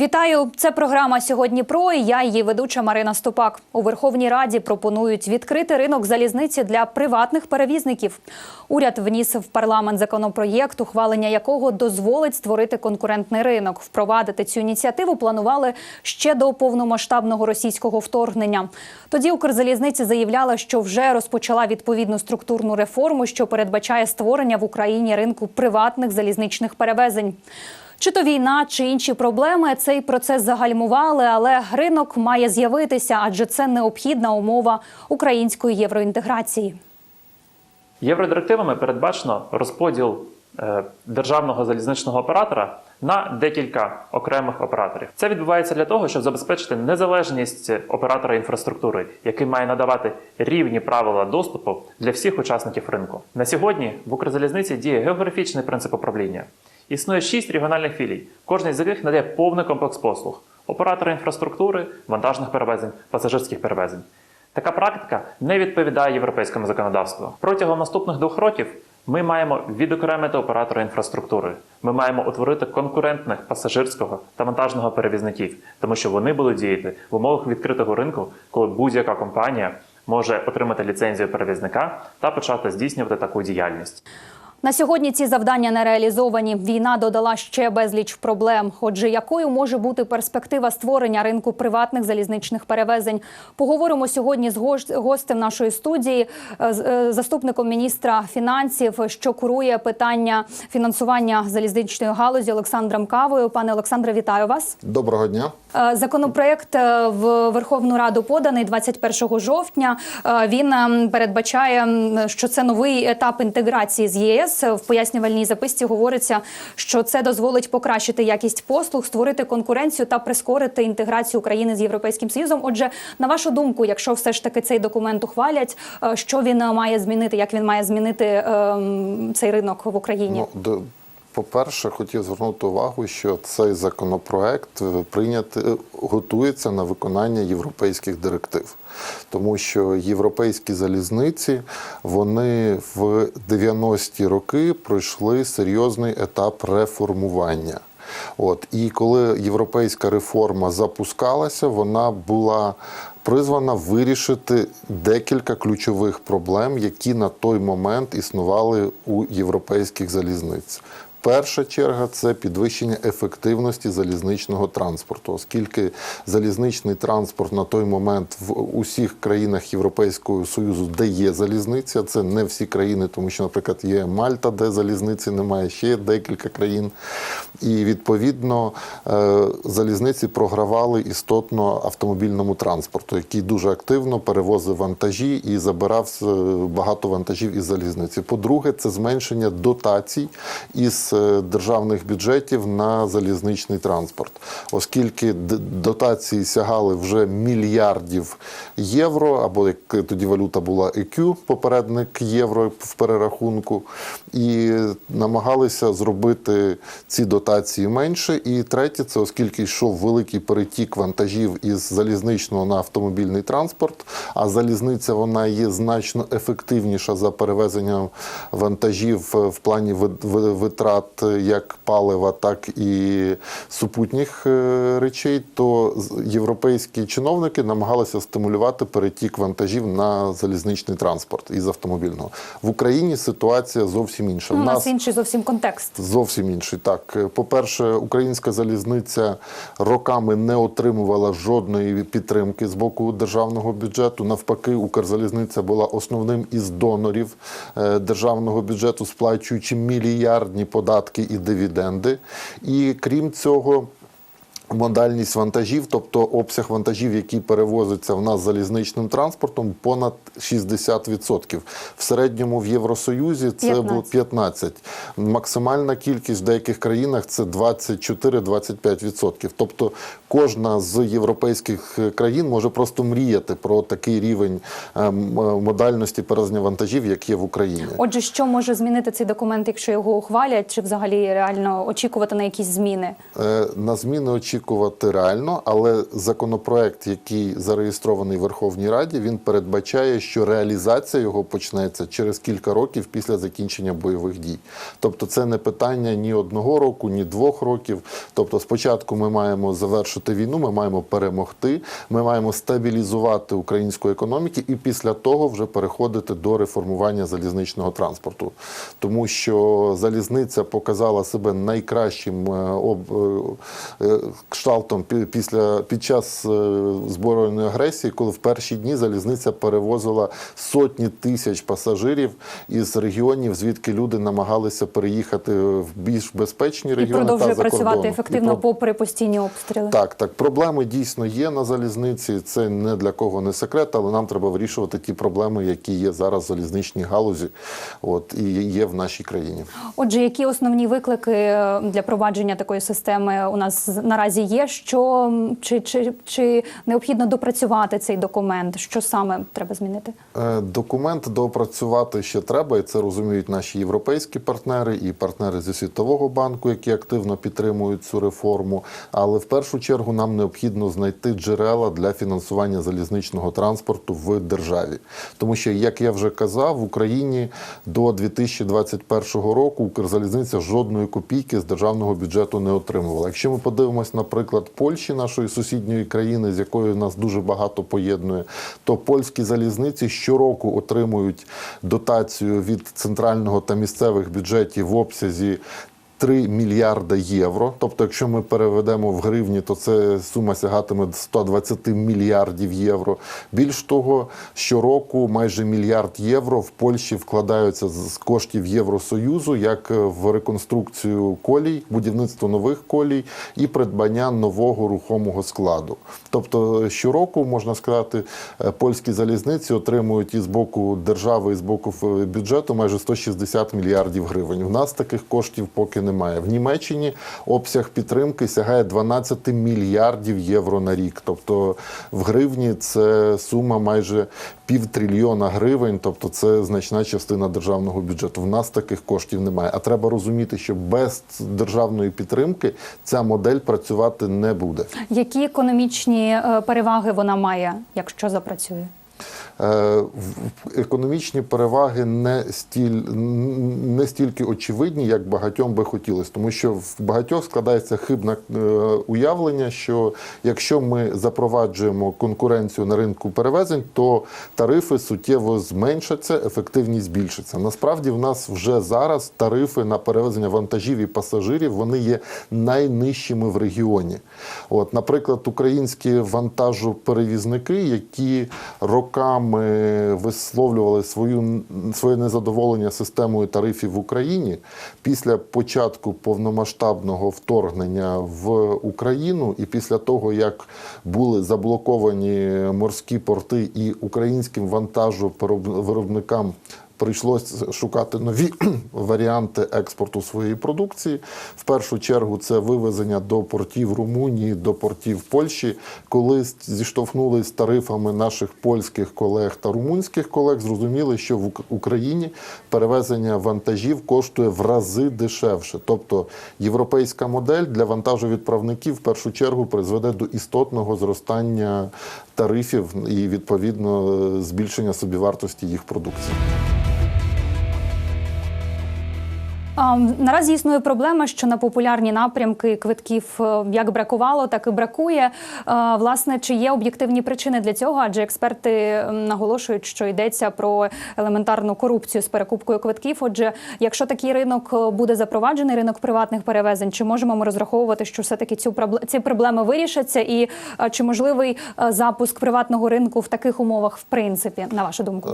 Вітаю! Це програма сьогодні про і я її ведуча Марина Ступак. У Верховній Раді пропонують відкрити ринок залізниці для приватних перевізників. Уряд вніс в парламент законопроєкт, ухвалення якого дозволить створити конкурентний ринок. Впровадити цю ініціативу планували ще до повномасштабного російського вторгнення. Тоді Укрзалізниця заявляла, що вже розпочала відповідну структурну реформу, що передбачає створення в Україні ринку приватних залізничних перевезень. Чи то війна, чи інші проблеми цей процес загальмували, але ринок має з'явитися, адже це необхідна умова української євроінтеграції. Євродирективами передбачено розподіл е, державного залізничного оператора на декілька окремих операторів. Це відбувається для того, щоб забезпечити незалежність оператора інфраструктури, який має надавати рівні правила доступу для всіх учасників ринку. На сьогодні в Укрзалізниці діє географічний принцип управління. Існує шість регіональних філій, кожна з яких надає повний комплекс послуг: оператора інфраструктури, вантажних перевезень, пасажирських перевезень. Така практика не відповідає європейському законодавству. Протягом наступних двох років ми маємо відокремити оператора інфраструктури. Ми маємо утворити конкурентних пасажирського та вантажного перевізників, тому що вони будуть діяти в умовах відкритого ринку, коли будь-яка компанія може отримати ліцензію перевізника та почати здійснювати таку діяльність. На сьогодні ці завдання не реалізовані. Війна додала ще безліч проблем. Отже, якою може бути перспектива створення ринку приватних залізничних перевезень? Поговоримо сьогодні з гостем нашої студії, е, з- е, заступником міністра фінансів, що курує питання фінансування залізничної галузі Олександром Кавою. Пане Олександре, вітаю вас. Доброго дня. Е, Законопроект в Верховну Раду поданий 21 жовтня. Він ем, передбачає, що це новий етап інтеграції з ЄС. В пояснювальній записці говориться, що це дозволить покращити якість послуг, створити конкуренцію та прискорити інтеграцію України з Європейським Союзом. Отже, на вашу думку, якщо все ж таки цей документ ухвалять, е, що він е, має змінити, як він має змінити ем, цей ринок в Україні? Ну, по-перше, хотів звернути увагу, що цей законопроект е, прийнятий, е, готується на виконання європейських директив. Тому що європейські залізниці вони в 90-ті роки пройшли серйозний етап реформування. От і коли європейська реформа запускалася, вона була призвана вирішити декілька ключових проблем, які на той момент існували у європейських залізниць. Перша черга це підвищення ефективності залізничного транспорту, оскільки залізничний транспорт на той момент в усіх країнах Європейського Союзу, де є залізниця, це не всі країни, тому що, наприклад, є Мальта, де залізниці немає, ще є декілька країн. І відповідно е, залізниці програвали істотно автомобільному транспорту, який дуже активно перевозив вантажі і забирав е, багато вантажів із залізниці. По-друге, це зменшення дотацій із е, державних бюджетів на залізничний транспорт, оскільки дотації сягали вже мільярдів євро, або як тоді валюта була ЕКЮ, попередник євро в перерахунку, і намагалися зробити ці дотації менше. І третє, це оскільки йшов великий перетік вантажів із залізничного на автомобільний транспорт, а залізниця вона є значно ефективніша за перевезенням вантажів в плані ви- ви- витрат як палива, так і супутніх е, речей, то європейські чиновники намагалися стимулювати перетік вантажів на залізничний транспорт із автомобільного. В Україні ситуація зовсім інша. Ну, у нас інший зовсім контекст. Зовсім інший. Так, Е, по-перше, українська залізниця роками не отримувала жодної підтримки з боку державного бюджету. Навпаки, Укрзалізниця була основним із донорів е, державного бюджету, сплачуючи мільярдні податки і дивіденди. І крім цього. Модальність вантажів, тобто обсяг вантажів, які перевозяться в нас залізничним транспортом, понад 60%. В середньому в Євросоюзі це 15. було 15. Максимальна кількість в деяких країнах це 24-25%. Тобто кожна з європейських країн може просто мріяти про такий рівень е, модальності перевезення вантажів, як є в Україні. Отже, що може змінити цей документ, якщо його ухвалять, чи взагалі реально очікувати на якісь зміни? Е, На зміни очікувати очікувати реально, але законопроект, який зареєстрований в Верховній Раді, він передбачає, що реалізація його почнеться через кілька років після закінчення бойових дій. Тобто, це не питання ні одного року, ні двох років. Тобто, спочатку ми маємо завершити війну, ми маємо перемогти, ми маємо стабілізувати українську економіку, і після того вже переходити до реформування залізничного транспорту, тому що залізниця показала себе найкращим е, об, е, е, кшталтом після під час е, збройної агресії, коли в перші дні залізниця перевозила сотні тисяч пасажирів із регіонів, звідки люди намагалися переїхати в більш безпечні І регіони продовжує та за працювати кордоном. Ефективно про- попри постійні обстріли. так, так, проблеми дійсно є на залізниці. Це не для кого не секрет, але нам треба вирішувати ті проблеми, які є зараз в залізничній галузі, от і є в нашій країні. Отже, які основні виклики е, для провадження такої системи у нас з- наразі є? Що чи, чи, чи необхідно допрацювати цей документ? Що саме треба змінити? Е, Документ доопрацювати ще треба, і це розуміють наші європейські партнери і партнери зі Світового банку, які активно підтримують цю реформу. Але в першу чергу нам необхідно знайти джерела для фінансування залізничного транспорту в державі. Тому що, як я вже казав, в Україні до 2021 року Укрзалізниця жодної копійки з державного бюджету не отримувала. Якщо ми подивимось, наприклад, Польщі, нашої сусідньої країни, з якою нас дуже багато поєднує, то польські залізниці щороку отримують дотацію від центрального та місцевих бюджетів в обсязі. 3 мільярда євро. Тобто, якщо ми переведемо в гривні, то це сума сягатиме 120 мільярдів євро. Більш того, щороку майже мільярд євро в Польщі вкладаються з коштів Євросоюзу як в реконструкцію колій, будівництво нових колій і придбання нового рухомого складу. Тобто, щороку можна сказати, е, польські залізниці отримують і з боку держави, і з боку е, бюджету майже 160 мільярдів гривень. У нас таких коштів поки немає. В Німеччині обсяг підтримки сягає 12 мільярдів євро на рік. Тобто в гривні це сума майже півтрильйона гривень, тобто це значна частина державного бюджету. В нас таких коштів немає. А треба розуміти, що без державної підтримки ця модель працювати не буде. Які економічні е, переваги вона має, якщо запрацює? Е, Економічні переваги не стіль не стільки очевидні, як багатьом би хотілося, тому що в багатьох складається хибне е, уявлення, що якщо ми запроваджуємо конкуренцію на ринку перевезень, то тарифи суттєво зменшаться, ефективність збільшиться. Насправді в нас вже зараз тарифи на перевезення вантажів і пасажирів вони є найнижчими в регіоні. От, наприклад, українські вантажоперевізники, які роками висловлювали свою своє незадоволення системою тарифів в Україні після початку повномасштабного вторгнення в Україну, і після того як були заблоковані морські порти і українським вантажовиробникам Прийшлося шукати нові варіанти експорту своєї продукції. В першу чергу це вивезення до портів Румунії, до портів Польщі. Коли зіштовхнулися з тарифами наших польських колег та румунських колег, зрозуміли, що в Україні перевезення вантажів коштує в рази дешевше. Тобто європейська модель для вантажовідправників в першу чергу призведе до істотного зростання тарифів і відповідно збільшення собівартості їх продукції. Наразі існує проблема, що на популярні напрямки квитків е, як бракувало, так і бракує. Е, Власне, чи є об'єктивні причини для цього? Адже експерти наголошують, що йдеться про елементарну корупцію з перекупкою квитків. Отже, якщо такий ринок е, буде запроваджений, ринок приватних перевезень, чи можемо ми розраховувати, що все таки цю ці проблеми вирішаться, і чи можливий запуск приватного ринку в таких умовах, в принципі, на вашу думку?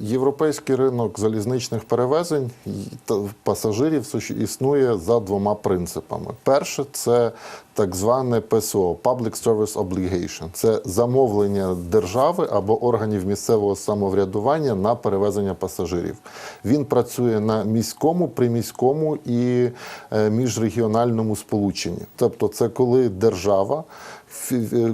Європейський ринок залізничних перевезень та пасажирів існує за двома принципами. Перше це так зване ПСО Public Service Obligation. Це замовлення держави або органів місцевого самоврядування на перевезення пасажирів. Він працює на міському, приміському і е, міжрегіональному сполученні. Тобто, це коли держава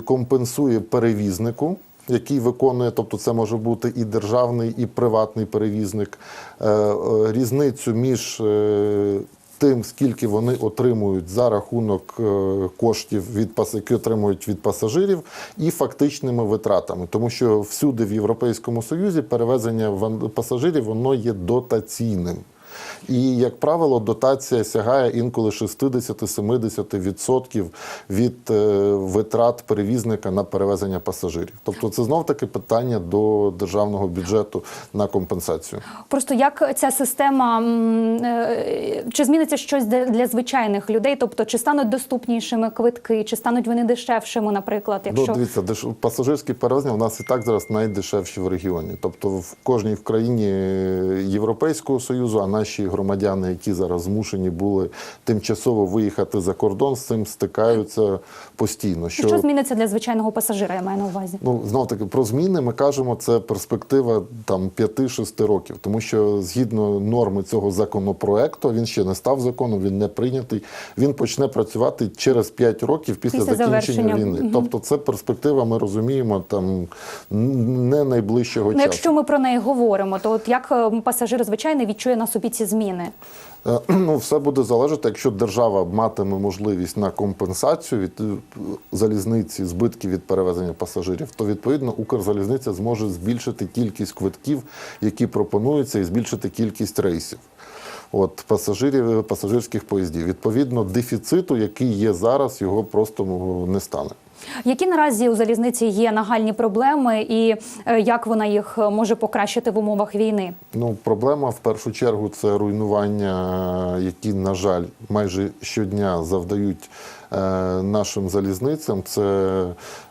компенсує перевізнику який виконує, тобто це може бути і державний, і приватний перевізник, е, е, різницю між е, тим, скільки вони отримують за рахунок коштів від які отримують від пасажирів, і фактичними витратами, тому що всюди в Європейському Союзі перевезення пасажирів воно є дотаційним. І, як правило, дотація сягає інколи 60-70% від е, витрат перевізника на перевезення пасажирів. Тобто, це знов таки питання до державного бюджету на компенсацію. Просто як ця система е, чи зміниться щось для, для звичайних людей? Тобто, чи стануть доступнішими квитки, чи стануть вони дешевшими, наприклад, якщо Ну, дивіться, деш... пасажирські перевезення у нас і так зараз найдешевші в регіоні. Тобто в кожній в країні Європейського Союзу, а наші громадяни, які зараз змушені були тимчасово виїхати за кордон, з цим стикаються постійно. що, зміниться для звичайного пасажира? Я маю на увазі. Ну, знов таки, про зміни ми кажемо, це перспектива там 5-6 років, тому що згідно норми цього законопроекту, він ще не став законом, він не прийнятий. Він почне працювати через 5 років після, Після закінчення завершення. війни. Тобто, це перспектива, ми розуміємо, там не найближчого Ну, часу. якщо ми про неї говоримо, то от як е, пасажир звичайний відчує на собі ці зміни? Е, Ну, все буде залежати, якщо держава матиме можливість на компенсацію від е, залізниці збитків від перевезення пасажирів, то відповідно Укрзалізниця зможе збільшити кількість квитків, які пропонуються, і збільшити кількість рейсів. От пасажирів пасажирських поїздів. Відповідно, дефіциту, який є зараз, його просто ну, не стане. Які наразі у залізниці є нагальні проблеми, і е, як вона їх е, може покращити в умовах війни? Ну, проблема в першу чергу це руйнування, які, на жаль, майже щодня завдають е, нашим залізницям. Це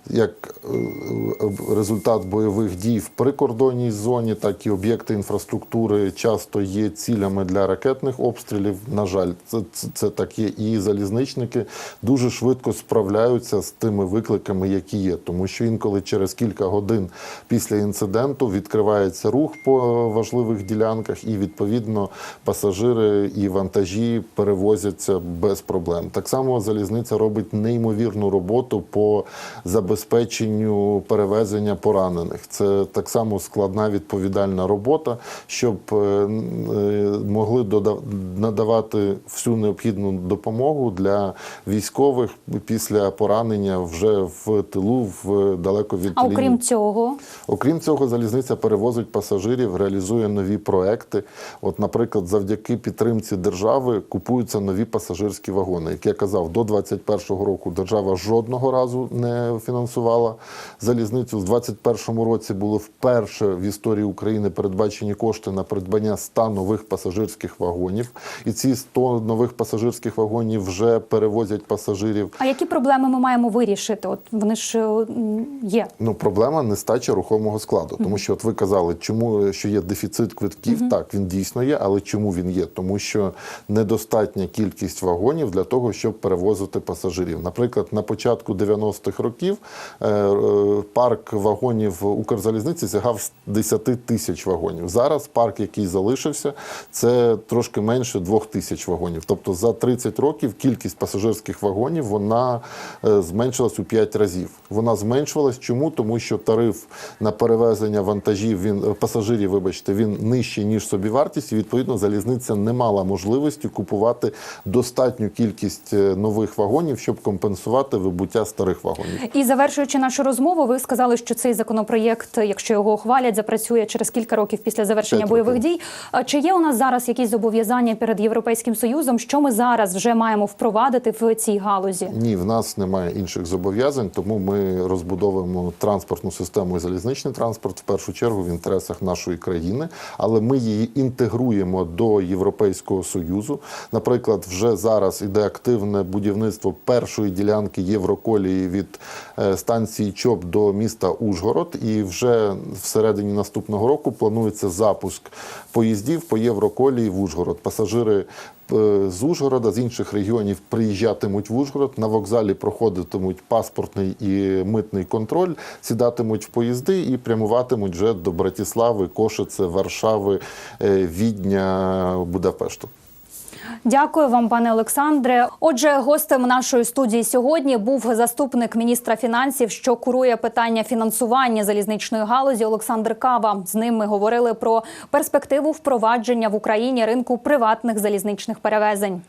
як е, результат бойових дій в прикордонній зоні, так і об'єкти інфраструктури часто є цілями для ракетних обстрілів. На жаль, це, це, це так є. І залізничники дуже швидко справляються з тими викликами, які є, тому що інколи через кілька годин після інциденту відкривається рух по важливих ділянках, і відповідно пасажири і вантажі перевозяться без проблем. Так само залізниця робить неймовірну роботу по забезпеченню перевезення поранених. Це так само складна відповідальна робота, щоб е, е, могли надавати всю необхідну допомогу для військових після поранення вже в тилу, в далеко від А окрім цього, Окрім цього, залізниця перевозить пасажирів, реалізує нові проекти. От, наприклад, завдяки підтримці держави купуються нові пасажирські вагони. Як я казав, до 2021 року держава жодного разу не фінансувала залізницю. В 2021 році були вперше в історії України передбачені кошти на придбання 100 нових пасажирських вагонів. І ці 100 нових пасажирських вагонів вже перевозять пасажирів. а які проблеми ми маємо вирішити? От вони ж е, є. Ну, проблема нестача рухомого складу. Тому що, от ви казали, чому що є дефіцит квитків? Так, він дійсно є, але чому він є? Тому що недостатня кількість вагонів для того, щоб перевозити пасажирів. Наприклад, на початку 90-х років е, е, парк вагонів Укрзалізниці сягав 10 тисяч вагонів. Зараз парк, який залишився, це трошки менше 2 тисяч вагонів. Тобто за 30 років кількість пасажирських вагонів вона е, зменшилась у 5 разів. Вона зменшувалась. Чому? Тому що тариф на перевезення вантажів він е, пасажирів, вибачте, він нижчий ніж собівартість. І відповідно залізниця не мала можливості купувати достатню кількість е, нових вагонів, щоб компенсувати вибуття старих вагонів. І завершуючи нашу розмову, ви сказали, що цей законопроєкт, якщо його ухвалять, запрацює через кілька років після завершення бойових дій. Чи є у нас зараз якісь зобов'язання перед європейським союзом? Що ми зараз вже маємо впровадити в цій галузі? Ні, в нас немає інших зобов'язань, тому ми розбудовуємо транспортну систему і залізничний транспорт в першу чергу в інтересах нашої країни, але ми її інтегруємо до Європейського союзу. Наприклад, вже зараз іде активне будівництво першої ділянки Євроколії від е, станції ЧОП до міста Ужгород, і вже всередині наступного року планується запуск поїздів по Євроколії в Ужгород. Пасажири е, з Ужгорода, з інших регіонів приїжджатимуть в Ужгород, на вокзалі проходитимуть паспортний і митний контроль, сідатимуть в поїзди і прямуватимуть вже до Братіслави, Кошице, Варшави, е, Відня, Будапешту. Дякую вам, пане Олександре. Отже, гостем нашої студії сьогодні був заступник міністра фінансів, що курує питання фінансування залізничної галузі Олександр Кава. З ним ми говорили про перспективу впровадження в Україні ринку приватних залізничних перевезень.